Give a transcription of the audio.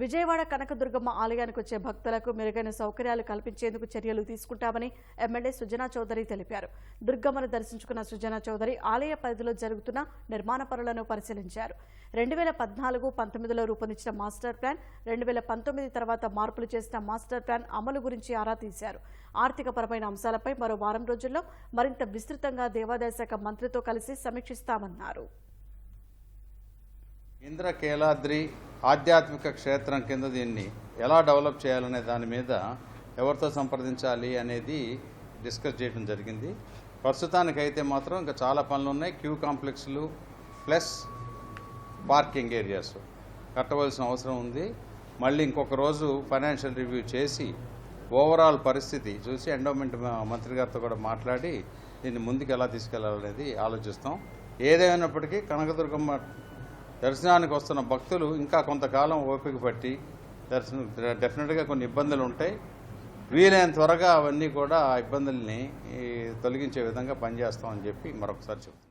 విజయవాడ కనకదుర్గమ్మ ఆలయానికి వచ్చే భక్తులకు మెరుగైన సౌకర్యాలు కల్పించేందుకు చర్యలు తీసుకుంటామని ఎమ్మెల్యే సుజనా చౌదరి తెలిపారు. దుర్గమ్మను దర్శించుకున్న సుజనా చౌదరి ఆలయ పరిధిలో జరుగుతున్న నిర్మాణ పనులను పరిశీలించారు. రెండు వేల పద్నాలుగు పంతొమ్మిదిలో రూపొందించిన మాస్టర్ ప్లాన్ రెండు వేల పంతొమ్మిది తర్వాత మార్పులు చేసిన మాస్టర్ ప్లాన్ అమలు గురించి ఆరా తీశారు. ఆర్థికపరమైన అంశాలపై మరో వారం రోజుల్లో మరింత విస్తృతంగా దేవాదాయ శాఖ మంత్రితో కలిసి సమీక్షిస్తామన్నారు. ఇంద్రకీలాద్రి ఆధ్యాత్మిక క్షేత్రం కింద దీన్ని ఎలా డెవలప్ చేయాలనే దాని మీద ఎవరితో సంప్రదించాలి అనేది డిస్కస్ చేయడం జరిగింది. ప్రస్తుతానికైతే మాత్రం ఇంకా చాలా పనులు ఉన్నాయి. క్యూ కాంప్లెక్స్లు ప్లస్ పార్కింగ్ ఏరియాస్. కట్టవలసిన అవసరం ఉంది. మళ్ళీ ఇంకొక రోజు ఫైనాన్షియల్ రివ్యూ చేసి ఓవరాల్ పరిస్థితి చూసి ఎండోమెంట్ మంత్రి గారితో కూడా మాట్లాడి దీన్ని ముందుకు ఎలా తీసుకెళ్ళాలనేది ఆలోచిస్తాం. ఏదేమైనప్పటికీ కనకదుర్గమ్మ దర్శనానికి వస్తున్న భక్తులు ఇంకా కొంతకాలం ఓపిక పట్టి దర్శనం డెఫినెట్గా కొన్ని ఇబ్బందులు ఉంటాయి. వీలైన త్వరగా అవన్నీ కూడా ఆ ఇబ్బందుల్ని తొలగించే విధంగా పనిచేస్తామని చెప్పి మరొకసారి చెప్తాం